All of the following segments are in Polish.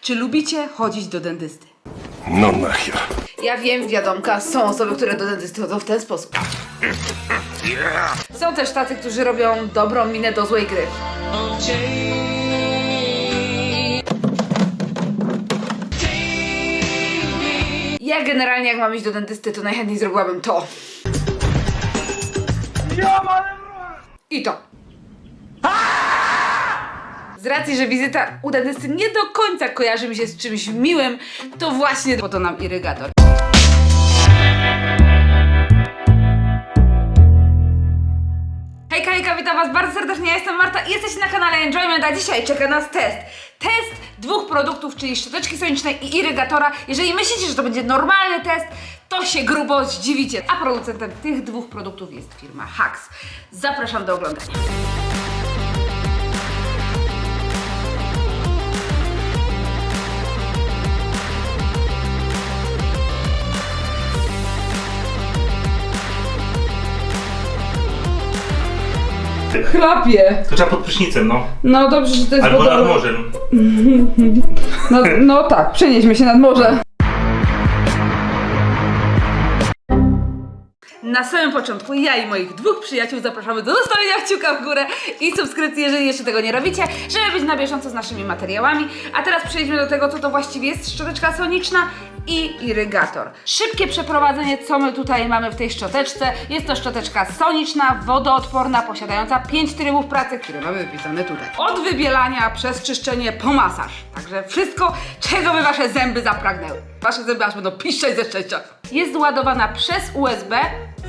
Czy lubicie chodzić do dentysty? No nahia. Ja wiem, wiadomka, są osoby, które do dentysty chodzą w ten sposób. Są też tacy, którzy robią dobrą minę do złej gry. Ja generalnie jak mam iść do dentysty, to najchętniej zrobiłabym to. I to. Z racji, że wizyta u dentysty nie do końca kojarzy mi się z czymś miłym, to właśnie po to nam irygator. Hejka, hejka, witam was bardzo serdecznie, ja jestem Marta i jesteście na kanale Enjoyment, a dzisiaj czeka nas test. Test dwóch produktów, czyli szczoteczki sonicznej i irygatora. Jeżeli myślicie, że to będzie normalny test, to się grubo zdziwicie. A producentem tych dwóch produktów jest firma Hacks. Zapraszam do oglądania. Chlapie. To trzeba pod prysznicem, no. No dobrze, że to jest Albo nad wodor- morzem. No, no tak, przenieśmy się nad morze. Na samym początku ja i moich dwóch przyjaciół zapraszamy do zostawienia kciuka w górę i subskrypcji, jeżeli jeszcze tego nie robicie, żeby być na bieżąco z naszymi materiałami. A teraz przejdźmy do tego, co to właściwie jest szczoteczka soniczna i irygator. Szybkie przeprowadzenie, co my tutaj mamy w tej szczoteczce. Jest to szczoteczka soniczna, wodoodporna, posiadająca 5 trybów pracy, które mamy wypisane tutaj. Od wybielania przez czyszczenie po masaż. Także wszystko, czego by wasze zęby zapragnęły. Wasze zęby aż będą piszczeć ze szczęścia. Jest ładowana przez USB,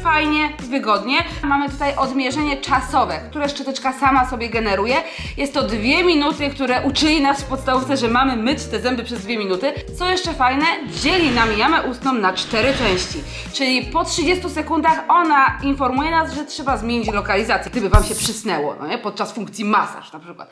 fajnie, wygodnie. Mamy tutaj odmierzenie czasowe, które szczoteczka sama sobie generuje. Jest to dwie minuty, które uczyli nas w podstawówce, że mamy myć te zęby przez dwie minuty. Co jeszcze fajne, dzieli nam jamę ustną na cztery części. Czyli po 30 sekundach ona informuje nas, że trzeba zmienić lokalizację, gdyby wam się przysnęło, no nie? Podczas funkcji masaż na przykład.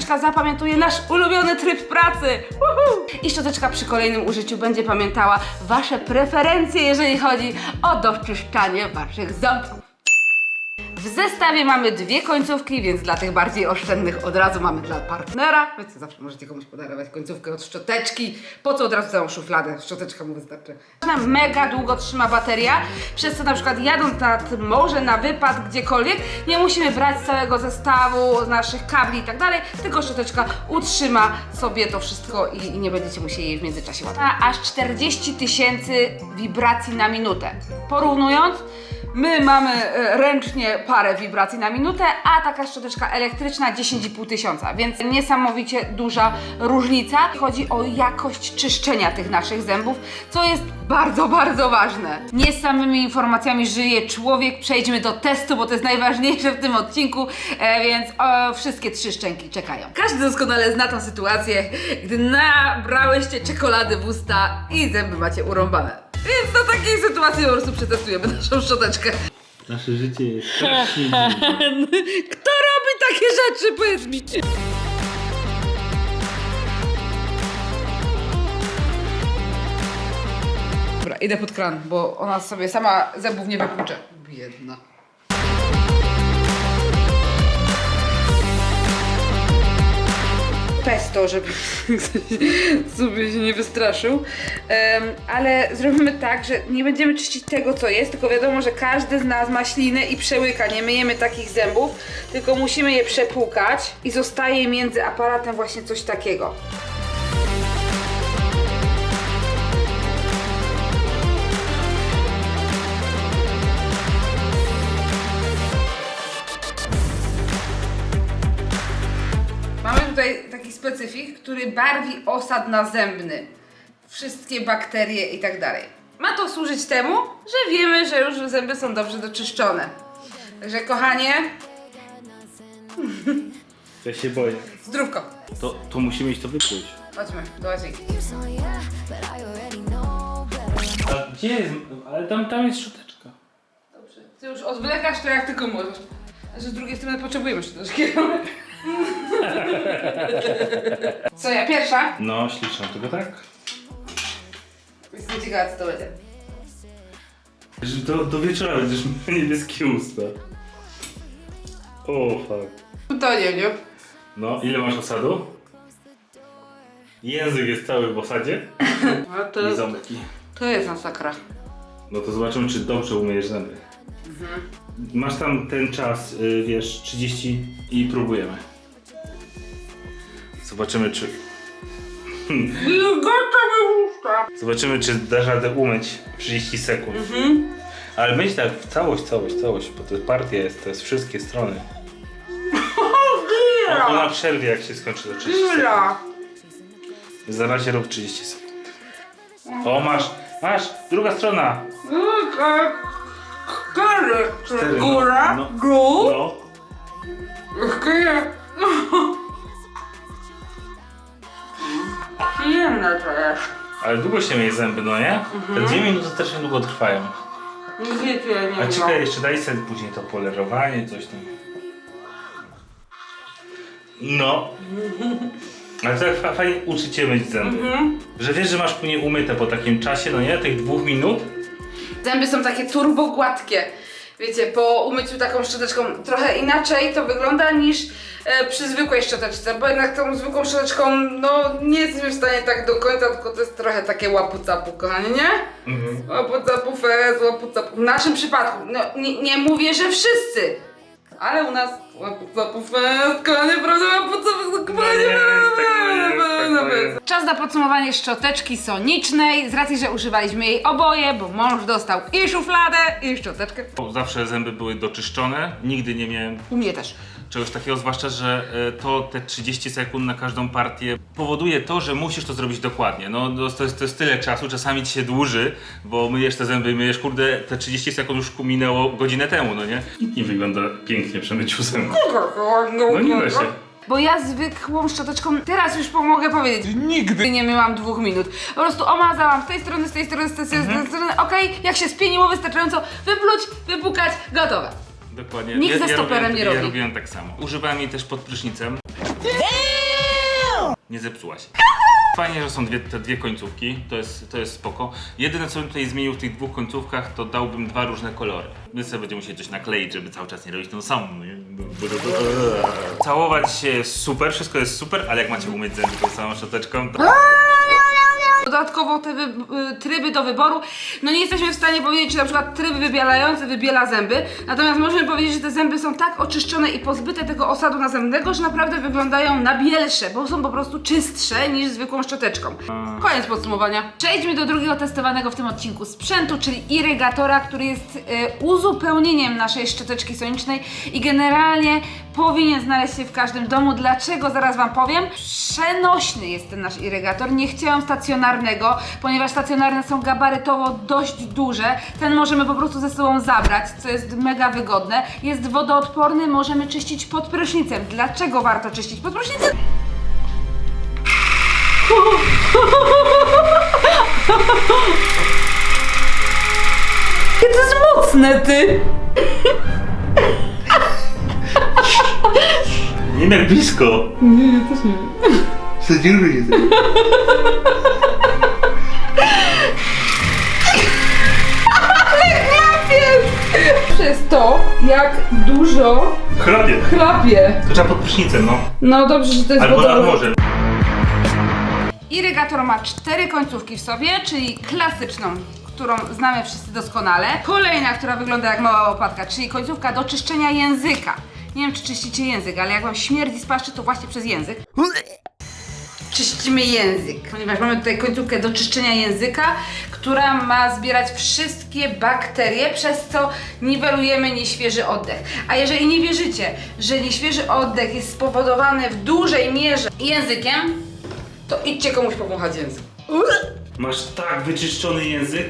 Szczoteczka zapamiętuje nasz ulubiony tryb pracy. Woohoo! I szczoteczka przy kolejnym użyciu będzie pamiętała Wasze preferencje, jeżeli chodzi o doczyszczanie Waszych ząbków. W zestawie mamy dwie końcówki, więc dla tych bardziej oszczędnych od razu mamy dla partnera. Wiecie, zawsze możecie komuś podarować końcówkę od szczoteczki. Po co od razu całą szufladę? Szczoteczka mu wystarczy. Mega długo trzyma bateria, przez co na przykład jadąc nad morze, na wypad, gdziekolwiek, nie musimy brać całego zestawu, naszych kabli i tak dalej, tylko szczoteczka utrzyma sobie to wszystko i, i nie będziecie musieli jej w międzyczasie ładować. Aż 40 tysięcy wibracji na minutę. Porównując, My mamy e, ręcznie parę wibracji na minutę, a taka szczoteczka elektryczna 10,5 tysiąca, więc niesamowicie duża różnica. Chodzi o jakość czyszczenia tych naszych zębów, co jest bardzo, bardzo ważne. Nie samymi informacjami żyje człowiek, przejdźmy do testu, bo to jest najważniejsze w tym odcinku, e, więc o, wszystkie trzy szczęki czekają. Każdy doskonale zna tą sytuację, gdy nabrałyście czekolady w usta i zęby macie urąbane. Więc do takiej sytuacji po prostu przetestujemy naszą szczoteczkę. Nasze życie jest strasznie Kto robi takie rzeczy, powiedz mi? Dobra, idę pod kran, bo ona sobie sama zębów nie wypłucze. Biedna. Pesto, żeby sobie się nie wystraszył. Em, ale zrobimy tak, że nie będziemy czyścić tego, co jest, tylko wiadomo, że każdy z nas ma ślinę i przełyka. Nie myjemy takich zębów, tylko musimy je przepłukać i zostaje między aparatem właśnie coś takiego. Specyfik, który barwi osad nazębny. Wszystkie bakterie i tak dalej. Ma to służyć temu, że wiemy, że już zęby są dobrze doczyszczone. Także kochanie, Ja się boję. zdrówko. To, to musimy iść to wypluć. Chodźmy do łazienki. A gdzie jest? Ale tam, tam jest szczoteczka. Dobrze. Ty już odwlekasz to jak tylko możesz. Że z drugiej strony potrzebujemy szczoteczki. Co ja pierwsza? No, śliczną, tylko tak? Jestem ciekawa co to będzie. Do, do wieczora będziesz miał niebieskie usta. O fuck. To nie wiem. No, ile masz osadu? Język jest cały w osadzie No to, i ząbki. to jest masakra. No to zobaczymy, czy dobrze umyjesz zęby. Masz tam ten czas, y, wiesz, 30 i próbujemy. Zobaczymy, czy... Gotowe usta. Zobaczymy, czy dasz radę umyć 30 sekund. Mhm. Ale myśl tak, w całość, całość, całość, bo to jest partia jest, to jest wszystkie strony. O, ona przerwie, jak się skończy do 30 sekund. Gira. Na razie rób 30 sekund. O, masz, masz, druga strona. Cztery. No. Góra. No. Dół. No. Przyjemne to jest. Ale długo się myje zęby, no nie? Te dwie minuty też niedługo trwają. Nic ja nie A ma. czekaj, jeszcze daj sobie później to polerowanie, coś tam. No. Ale to tak fa- fajnie uczy cię myć zęby. Że wiesz, że masz później umyte po takim czasie, no nie? Tych dwóch minut. Zęby są takie turbo gładkie. Wiecie, po umyciu taką szczoteczką trochę inaczej to wygląda niż e, przy zwykłej szczoteczce, bo jednak tą zwykłą szczoteczką, no nie jesteśmy w stanie tak do końca, tylko to jest trochę takie łapu-capu, kochanie, nie? Mhm. Łapu-capu, fez, łapu-capu. W naszym przypadku, no nie, nie mówię, że wszyscy, ale u nas łapu-capu, fez, kochanie, prawda, łapu-capu, kochanie, jest, tak jest, tak jest. Czas na podsumowanie szczoteczki sonicznej, z racji, że używaliśmy jej oboje, bo mąż dostał i szufladę, i szczoteczkę. Bo Zawsze zęby były doczyszczone, nigdy nie miałem U mnie też. Czegoś takiego, zwłaszcza, że e, to te 30 sekund na każdą partię powoduje to, że musisz to zrobić dokładnie. No no, to jest, to jest tyle czasu, czasami ci się dłuży, bo myjesz te zęby, myjesz, kurde, te 30 sekund już minęło godzinę temu, no nie? I wygląda pięknie przy myciu zębów. No nie da się. Bo ja zwykłą szczoteczką, teraz już mogę powiedzieć, nigdy nie miałam dwóch minut. Po prostu omazałam z tej strony, z tej strony, z tej strony, z tej strony, okej, jak się spieniło wystarczająco, wypluć, wypukać, gotowe. Dokładnie. Nikt ze stoperem robiłem, nie Ja robi. robiłem tak samo. Używałem jej też pod prysznicem. Nie zepsuła się. Fajnie, że są dwie, te dwie końcówki, to jest, to jest spoko. Jedyne co bym tutaj zmienił w tych dwóch końcówkach, to dałbym dwa różne kolory. My sobie będziemy musieli coś nakleić, żeby cały czas nie robić tą samą. Całować się super, wszystko jest super, ale jak macie umyć zęby tą samą szczoteczką, to... Dodatkowo te y, tryby do wyboru, no nie jesteśmy w stanie powiedzieć, czy na przykład tryb wybielający wybiela zęby, natomiast możemy powiedzieć, że te zęby są tak oczyszczone i pozbyte tego osadu nazębnego, że naprawdę wyglądają na bielsze, bo są po prostu czystsze niż zwykłą szczoteczką. Koniec podsumowania. Przejdźmy do drugiego testowanego w tym odcinku sprzętu, czyli irygatora, który jest y, uzupełnieniem naszej szczoteczki sonicznej i generalnie powinien znaleźć się w każdym domu. Dlaczego? Zaraz Wam powiem. Przenośny jest ten nasz irygator. Nie chciałam stacjonarnego, ponieważ stacjonarne są gabarytowo dość duże. Ten możemy po prostu ze sobą zabrać, co jest mega wygodne. Jest wodoodporny, możemy czyścić pod prysznicem. Dlaczego warto czyścić pod prysznicem? Jakie to jest mocne, ty! Nie wiem jak blisko. Nie, ja też nie wiem. Sedzimy jest. Przez to, jak dużo Chrapie. chlapie. To trzeba pod prysznicem, no. No dobrze, że to jest Albo nad morzem. Irygator ma cztery końcówki w sobie, czyli klasyczną, którą znamy wszyscy doskonale. Kolejna, która wygląda jak mała łopatka, czyli końcówka do czyszczenia języka. Nie wiem, czy czyścicie język, ale jak wam śmierdzi z paszczy, to właśnie przez język. Czyścimy język, ponieważ mamy tutaj końcówkę do czyszczenia języka, która ma zbierać wszystkie bakterie, przez co niwelujemy nieświeży oddech. A jeżeli nie wierzycie, że nieświeży oddech jest spowodowany w dużej mierze językiem, to idźcie komuś powąchać język. Masz tak wyczyszczony język.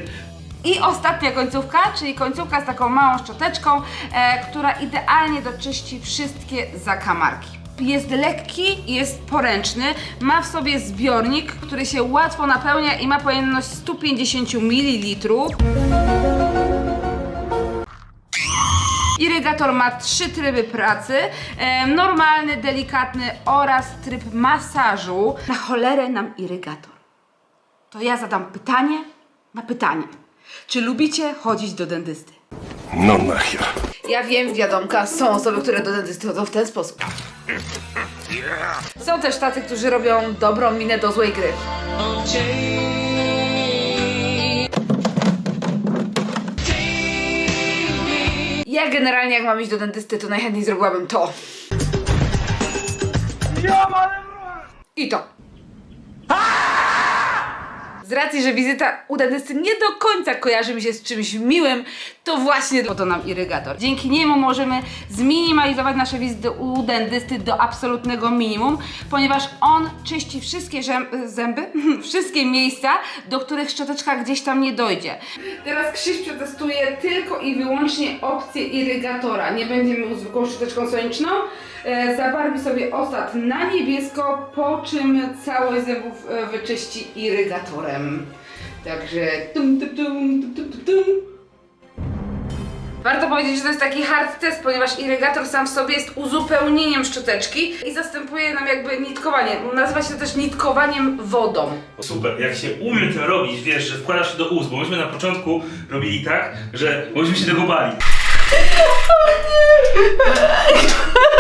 I ostatnia końcówka, czyli końcówka z taką małą szczoteczką, e, która idealnie doczyści wszystkie zakamarki. Jest lekki, jest poręczny, ma w sobie zbiornik, który się łatwo napełnia i ma pojemność 150 ml. Irygator ma trzy tryby pracy: e, normalny, delikatny oraz tryb masażu. Na cholerę nam irygator. To ja zadam pytanie na pytanie. Czy lubicie chodzić do dentysty? No nahia. Ja wiem, wiadomka, są osoby, które do dentysty chodzą w ten sposób. Są też tacy, którzy robią dobrą minę do złej gry. Ja generalnie jak mam iść do dentysty, to najchętniej zrobiłabym to. I to. Z racji, że wizyta u dentysty nie do końca kojarzy mi się z czymś miłym, to właśnie po to nam irygator. Dzięki niemu możemy zminimalizować nasze wizyty u dentysty do absolutnego minimum, ponieważ on czyści wszystkie zęby, wszystkie miejsca, do których szczoteczka gdzieś tam nie dojdzie. Teraz Krzyś przetestuje tylko i wyłącznie opcję irygatora. Nie będzie mył zwykłą szczoteczką soniczną. E, zabarwi sobie osad na niebiesko, po czym całość zębów e, wyczyści irygatorem. Także tum tum tum tum tum tum tum. Warto powiedzieć, że to jest taki hard test, ponieważ irygator sam w sobie jest uzupełnieniem szczoteczki i zastępuje nam jakby nitkowanie. Nazywa się to też nitkowaniem wodą. Super, jak się umie to robić, wiesz, że wkładasz się do ust, bo myśmy na początku robili tak, że myśmy się tego bali.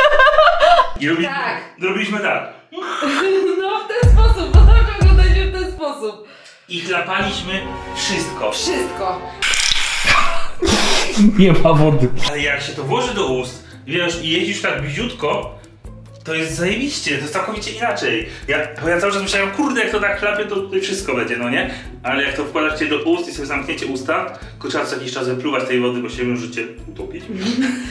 I robili, Tak. robiliśmy tak. No w ten sposób, to zawsze oglądajcie w ten sposób. I chlapaliśmy wszystko. Wszystko. Nie ma wody. Ale jak się to włoży do ust, wiesz, i jeździsz tak bliziutko, to jest zajebiście, to jest całkowicie inaczej. Ja, bo ja cały czas myślałem, kurde, jak to tak chlapie, to tutaj wszystko będzie, no nie? Ale jak to wkładasz cię do ust i sobie zamknięcie usta, to trzeba co jakiś czas wypluwać tej wody, bo się możecie utopić.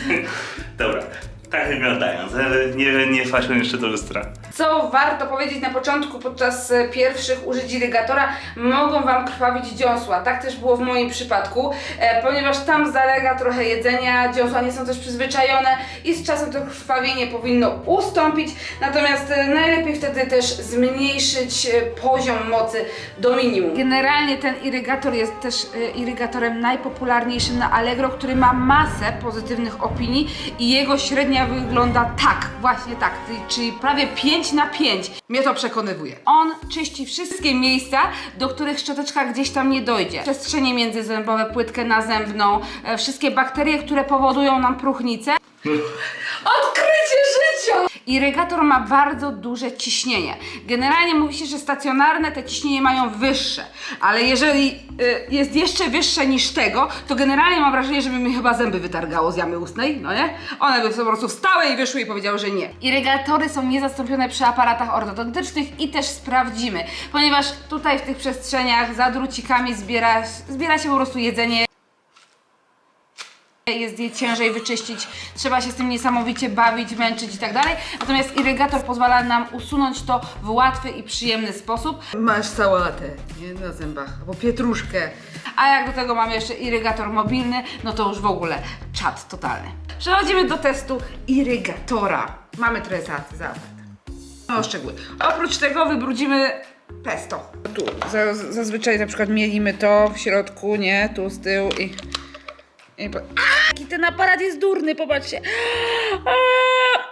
Dobra, tak wyglądają, ale nie, nie weszłem jeszcze do lustra. Co warto powiedzieć na początku, podczas e, pierwszych użyć irygatora, mogą Wam krwawić dziąsła. Tak też było w moim przypadku, e, ponieważ tam zalega trochę jedzenia, dziąsła nie są też przyzwyczajone i z czasem to krwawienie powinno ustąpić, natomiast e, najlepiej wtedy też zmniejszyć e, poziom mocy do minimum. Generalnie ten irygator jest też e, irygatorem najpopularniejszym na Allegro, który ma masę pozytywnych opinii i jego średnia wygląda tak, właśnie tak, czyli- prawie 5 na 5. Mnie to przekonywuje. On czyści wszystkie miejsca, do których szczoteczka gdzieś tam nie dojdzie. Przestrzenie międzyzębowe, płytkę nazębną, e, wszystkie bakterie, które powodują nam próchnicę. Odkrycie życia! Irygator ma bardzo duże ciśnienie. Generalnie mówi się, że stacjonarne te ciśnienie mają wyższe, ale jeżeli y, jest jeszcze wyższe niż tego, to generalnie mam wrażenie, że by mi chyba zęby wytargało z jamy ustnej, no nie? One by po prostu wstały i wyszły i powiedziały, że nie. Irygatory są niezastąpione przy aparatach ortodontycznych i też sprawdzimy, ponieważ tutaj w tych przestrzeniach za drucikami zbiera, zbiera się po prostu jedzenie jest je ciężej wyczyścić, trzeba się z tym niesamowicie bawić, męczyć i tak dalej. Natomiast irygator pozwala nam usunąć to w łatwy i przyjemny sposób. Masz sałatę, nie na zębach, albo pietruszkę. A jak do tego mamy jeszcze irygator mobilny, no to już w ogóle czat totalny. Przechodzimy do testu irygatora. Mamy trochę zobacz. No szczegóły. Oprócz tego wybrudzimy pesto. Tu za- zazwyczaj na przykład mielimy to w środku, nie? Tu z tyłu i... I po... A, Jaki ten aparat jest durny, popatrzcie. A,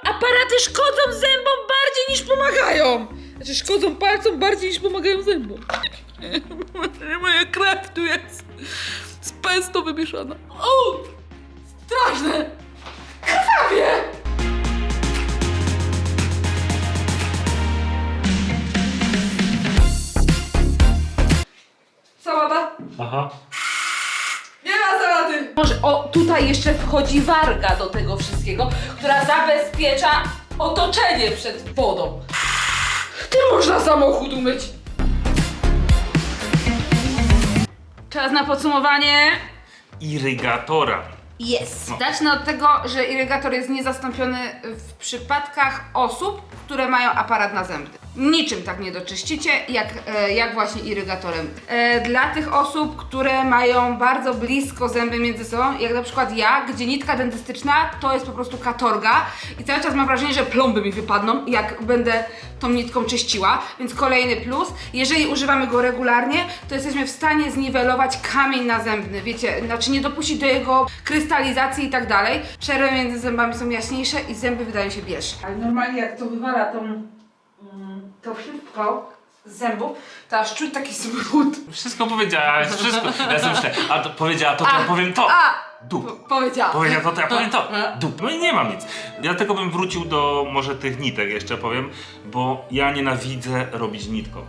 aparaty szkodzą zębom bardziej niż pomagają. Znaczy szkodzą palcom bardziej niż pomagają zębom. Moja krew tu jest z pesto wymieszana. O! Straszne! Krwawie! Sałata? Aha. Może o, tutaj jeszcze wchodzi warga do tego wszystkiego, która zabezpiecza otoczenie przed wodą. Ty można samochód umyć. Czas na podsumowanie. Irygatora. Jest. No. Zacznę od tego, że irygator jest niezastąpiony w przypadkach osób, które mają aparat nazębny. Niczym tak nie doczyścicie, jak, e, jak właśnie irygatorem. E, dla tych osób, które mają bardzo blisko zęby między sobą, jak na przykład ja, gdzie nitka dentystyczna to jest po prostu katorga i cały czas mam wrażenie, że plomby mi wypadną, jak będę tą nitką czyściła, więc kolejny plus. Jeżeli używamy go regularnie, to jesteśmy w stanie zniwelować kamień nazębny, wiecie, znaczy nie dopuścić do jego krystalizacji i tak dalej. Przerwy między zębami są jaśniejsze i zęby wydają się bielsze. Ale normalnie jak to wywala tą, to wszystko z zębów, to aż czuć taki smród. Wszystko powiedziałaś, wszystko. Ja sobie myślę, a to powiedziała to, to A, powiem to. A, dup. Po- powiedziała. Powiedział to, to ja powiem to. Dup. No i nie mam nic. Ja tylko bym wrócił do może tych nitek jeszcze powiem, bo ja nienawidzę robić nitką.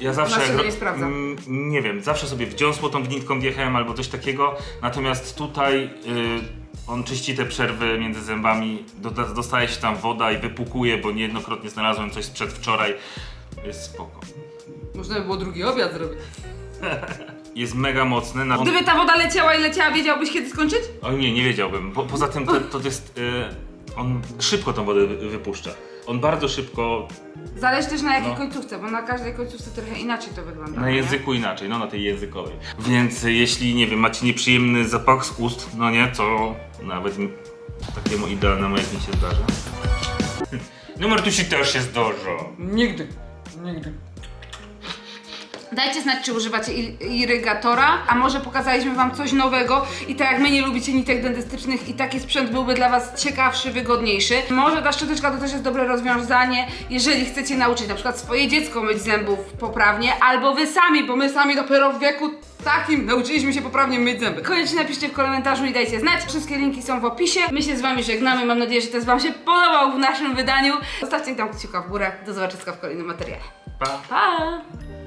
Ja zawsze. Ro- nie sprawdzam? Mm, nie wiem, zawsze sobie w dziąsło tą nitką wjechałem albo coś takiego. Natomiast tutaj y, on czyści te przerwy między zębami, doda- dostaje się tam woda i wypukuje, bo niejednokrotnie znalazłem coś sprzed wczoraj. Jest spoko. Można by było drugi obiad zrobić. Jest mega mocny. Na... Gdyby ta woda leciała i leciała, wiedziałbyś kiedy skończyć? O nie, nie wiedziałbym. Po, poza tym to, to jest. Y, on szybko tą wodę wy- wypuszcza. On bardzo szybko, Zależy też na jakiej No. końcówce, bo na każdej końcówce trochę inaczej to wygląda. na nie? języku inaczej, no na tej językowej. Więc y, jeśli, nie wiem, macie nieprzyjemny zapach z ust, no nie, to nawet takiemu idealnemu jak mi się zdarza. Numer tu się też się zdarza. Nigdy. Nigdy. Dajcie znać, czy używacie irygatora, a może pokazaliśmy wam coś nowego i tak jak my nie lubicie nitek dentystycznych i taki sprzęt byłby dla was ciekawszy, wygodniejszy. Może ta szczoteczka to też jest dobre rozwiązanie, jeżeli chcecie nauczyć na przykład swoje dziecko myć zębów poprawnie, albo wy sami, bo my sami dopiero w wieku takim nauczyliśmy się poprawnie myć zęby. Koniecznie napiszcie w komentarzu i dajcie znać. Wszystkie linki są w opisie. My się z wami żegnamy. Mam nadzieję, że test wam się podobał w naszym wydaniu. Zostawcie tam kciuka w górę. Do zobaczenia w kolejnym materiale. Pa. Pa!